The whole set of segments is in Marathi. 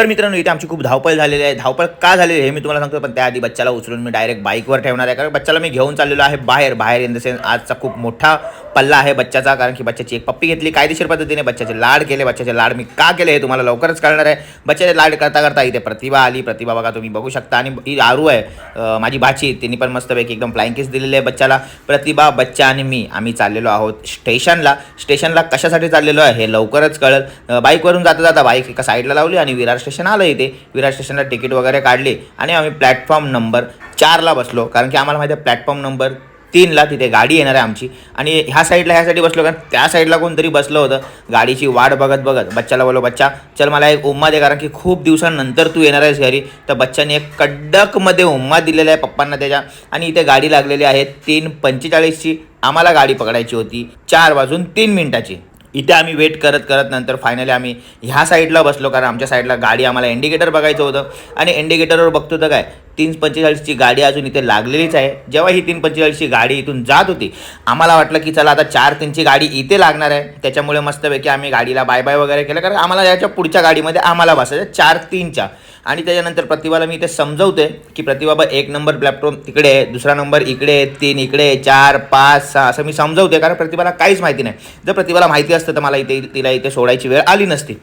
तर मित्रांनो इथे आमची खूप धावपळ झालेली आहे. धावपळ का झालेली आहे हे मी तुम्हाला सांगतो पण त्याआधी बच्चाला उचलून मी डायरेक्ट बाईकवर ठेवणार आहे. कारण बच्चाला मी घेऊन चाललेलो आहे बाहेर बाहेर इन द सेन्स आजचा खूप मोठा पल्ला आहे बच्चाचा कारण की बच्चाची एक पप्पी घेतली कायदेशीर पद्धतीने बच्चाचे लाड केले बच्चाचे लाड मी का केले हे तुम्हाला लवकरच कळणार आहे. बच्चाचे लाड करता करता इथे प्रतिभा आली. प्रतिभा बघा तुम्ही बघू शकता. आणि ही आरू आहे माझी भाची. तिने पण मस्तपैकी एकदम फ्लाईंग किस दिलेली आहे बच्चाला. प्रतिभा बच्चा आणि मी आम्ही चाललेलो आहोत स्टेशनला. स्टेशनला कशासाठी चाललेलो आहे हे लवकरच कळेल. बाईकवरून जाता जाता बाईक एका साईडला लावली आणि विरार स्टेशन स्टेशन आलं इथे विरार स्टेशनला तिकीट वगैरे काढली आणि आम्ही प्लॅटफॉर्म नंबर चारला बसलो. कारण की आम्हाला माहिती आहे प्लॅटफॉर्म नंबर तीनला तिथे गाडी येणार आहे आमची. आणि ह्या साईडला ह्यासाठी बसलो कारण त्या साईडला कोणतरी बसलं होतं. गाडीची वाट बघत बघत बच्चाला बोलो बच्चा चल मला एक उम्मा दे कारण की खूप दिवसांनंतर तू येणार आहेस घरी. तर बच्चाने एक कडकमध्ये उम्मा दिलेला आहे पप्पांना त्याच्या. आणि इथे गाडी लागलेली आहे तीन पंचेचाळीसची. आम्हाला गाडी पकडायची होती चार वाजून तीन मिनिटाची. इथे आम्ही वेट करत करत नंतर फायनली आम्ही ह्या साईडला बसलो. कारण आमच्या साईडला गाडी आम्हाला इंडिकेटर बघायचं होतं. आणि इंडिकेटरवर बघतो तर काय? तीन पंचेचाळीसची गाडी अजून इथे लागलेलीच आहे. जेव्हा ही तीन पंचेचाळीसची गाडी इथून जात होती आम्हाला वाटलं की चला आता चार तीनची गाडी इथे लागणार आहे. त्याच्यामुळे मस्तपैकी आम्ही गाडीला बाय बाय वगैरे केलं. कारण आम्हाला याच्या पुढच्या गाडीमध्ये आम्हाला बसायचं चार तीनच्या आणि त्याच्यानंतर प्रतिभाला मी इथे समजवते की प्रतिभा एक नंबर प्लॅटफॉर्म तिकडे आहे दुसरा नंबर इकडे तीन इकडे चार पाच सहा असं मी समजवते कारण प्रतिभाला काहीच माहिती नाही. जर प्रतिभाला माहिती असतं तर मला इथे तिला इथे सोडायची वेळ आली नसती.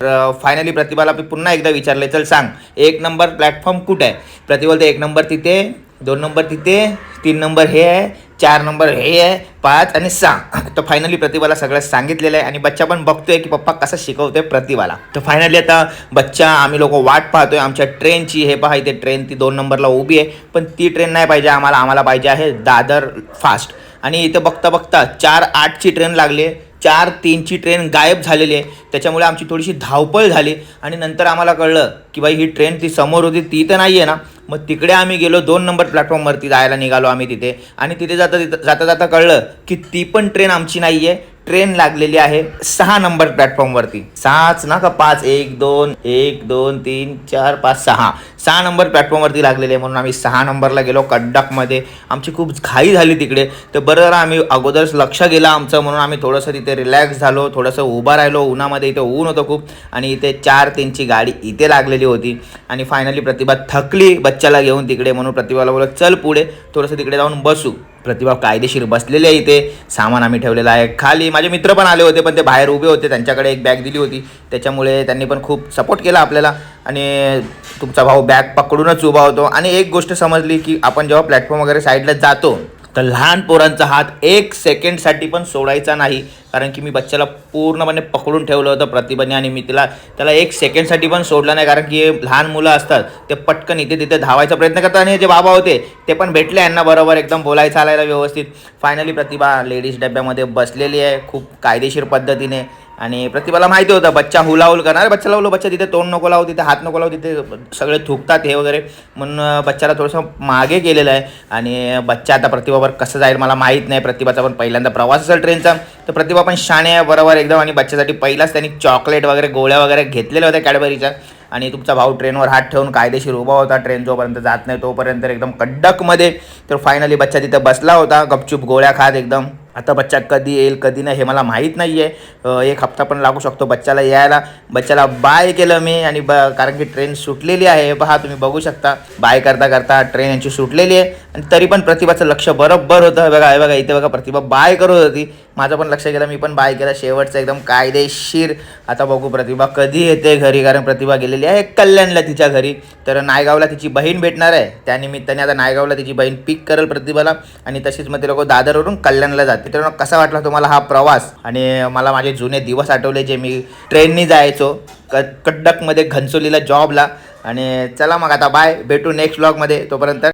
फायनली प्रतिभाला मी पुन्हा एकदा विचारले चल सांग एक नंबर प्लॅटफॉर्म कुठे आहे? प्रतिभा ते एक नंबर नंबर तिथे दोन नंबर तिथे तीन नंबर हे आहे चार नंबर हे आहे पाच आणि सहा. तर फायनली प्रतिभाला सगळं सांगितलेलं आहे आणि बच्चा पण बघतोय की पप्पा कसं शिकवतोय प्रतिभाला. तर फायनली आता बच्चा आम्ही लोक वाट पाहतोय आमच्या ट्रेनची हे पहा इथे ट्रेन ती दोन नंबरला उभी आहे. पण ती ट्रेन नाही पाहिजे आम्हाला आम्हाला पाहिजे आहे दादर फास्ट आणि इथं बघता बघता चार आठची ट्रेन लागली आहे. चार तीनची ट्रेन गायब झालेली आहे. त्याच्यामुळे आमची थोडीशी धावपळ झाली. आणि नंतर आम्हाला कळलं की बाई ही ट्रेन ती समोर होती ती तर नाही आहे ना. मग तिकडे आम्ही गेलो दोन नंबर प्लॅटफॉर्मवरती जायला निघालो आम्ही तिथे. आणि तिथे जाता तिथं जाता जाता कळलं की ती पण ट्रेन आमची नाही आहे ट्रेन लागलेली आहे सहा नंबर प्लॅटफॉर्मवरती सहाच ना का पाच? एक दोन एक दोन तीन चार पाच सहा. सहा नंबर प्लॅटफॉर्मवरती लागलेली आहे म्हणून आम्ही सहा नंबरला गेलो कडकमध्ये आमची खूप घाई झाली तिकडे. तर बरं जरा आम्ही अगोदरच लक्ष गेलं आमचं म्हणून आम्ही थोडंसं तिथे रिलॅक्स झालो. थोडंसं उभं राहिलो. उन्हामध्ये इथे ऊन होतं खूप. आणि इथे चार तीनची गाडी इथे लागलेली होती. आणि फायनली प्रतिभा थकली बच्चाला घेऊन तिकडे म्हणून प्रतिभाला बोलत चल पुढे. थोडंसं तिकडे जाऊन बसू. प्रतिभा कायदेशीर बसलेले आहे इथे. सामान आम्ही ठेवलेलं आहे. खाली माझे मित्र पण आले होते पण ते बाहेर उभे होते. त्यांच्याकडे एक बॅग दिली होती. त्याच्यामुळे त्यांनी पण खूप सपोर्ट केला आपल्याला. आणि तुमचा भाऊ बॅग पकडूनच उभा होतो. आणि एक गोष्ट समजली की आपण जेव्हा प्लॅटफॉर्म वगैरे साईडला जातो तर लहान पोरांचा हात एक सेकंडसाठी पण सोडायचा नाही. कारण की मी बच्च्याला पूर्णपणे पकडून ठेवलं होतं प्रतिभाने आणि मी तिला त्याला एक सेकंडसाठी पण सोडलं नाही. कारण की लहान मुलं असतात ते पटकन इथे तिथे धावायचा प्रयत्न करतात आणि जे बाबा होते ते पण भेटले यांना बरोबर एकदम बोलायचं चालायला व्यवस्थित. फायनली प्रतिभा लेडीज डब्यामध्ये बसलेली आहे खूप कायदेशीर पद्धतीने. आणि प्रतिभाला माहिती होतं बच्चा हुलाहुल करणार. बच्चा लावलो बच्चा तिथे तोंड नको लावू तिथे हात नको लावू तिथे सगळे थुकतात हे वगैरे. म्हणून बच्चाला थोडंसं मागे गेलेलं आहे. आणि बच्चा आता प्रतिभावर कसं जाईल मला माहीत नाही. प्रतिभाचा पण पहिल्यांदा प्रवास असेल ट्रेनचा. तर प्रतिभा पण शाणे आहे बरोबर एकदम. आणि बच्च्यासाठी पहिलाच त्यांनी चॉकलेट वगैरे गोळ्या वगैरे घेतलेल्या होत्या कॅडबरीच्या. आणि तुमचा भाऊ ट्रेनवर हात ठेवून कायदेशीर उभा होता. ट्रेन जोपर्यंत जात नाही तोपर्यंत एकदम कडकमध्ये. तर फायनली बच्चा तिथं बसला होता. गपचूप गोळ्या खात एकदम. आता बच्चा कधी येईल कधी नाही हे मला माहीत नाही आहे एक हप्ता पण लागू शकतो बच्चाला यायला. बच्चाला बाय केलं मी आणि ब कारण की ट्रेन सुटलेली आहे. पहा तुम्ही बघू शकता. बाय करता करता ट्रेन यांची सुटलेली आहे. आणि तरी पण प्रतिभाचं लक्ष बरोबर होतं. बघा हे बघा इथे बघा प्रतिभा बाय करत होती. माझं पण लक्ष गेलं मी पण बाय केलं. शेवटचं एकदम कायदेशीर. आता बघू प्रतिभा कधी येते घरी? कारण प्रतिभा गेलेली आहे कल्याणला तिच्या घरी. तर नायगावला तिची बहीण भेटणार आहे. त्यानिमित्ताने आता नायगावला तिची बहीण पिक करेल प्रतिभाला. आणि तशीच मग ते लोक दादरवरून कल्याणला जाते मित्रांनो कसा वाटला तुम्हाला हा प्रवास? आणि मला माझे जुने दिवस आठवले जे मी ट्रेननी जायचो क कडकमध्ये घनसोलीला जॉबला आणि चला मग आता बाय भेटू नेक्स्ट ब्लॉगमध्ये तोपर्यंत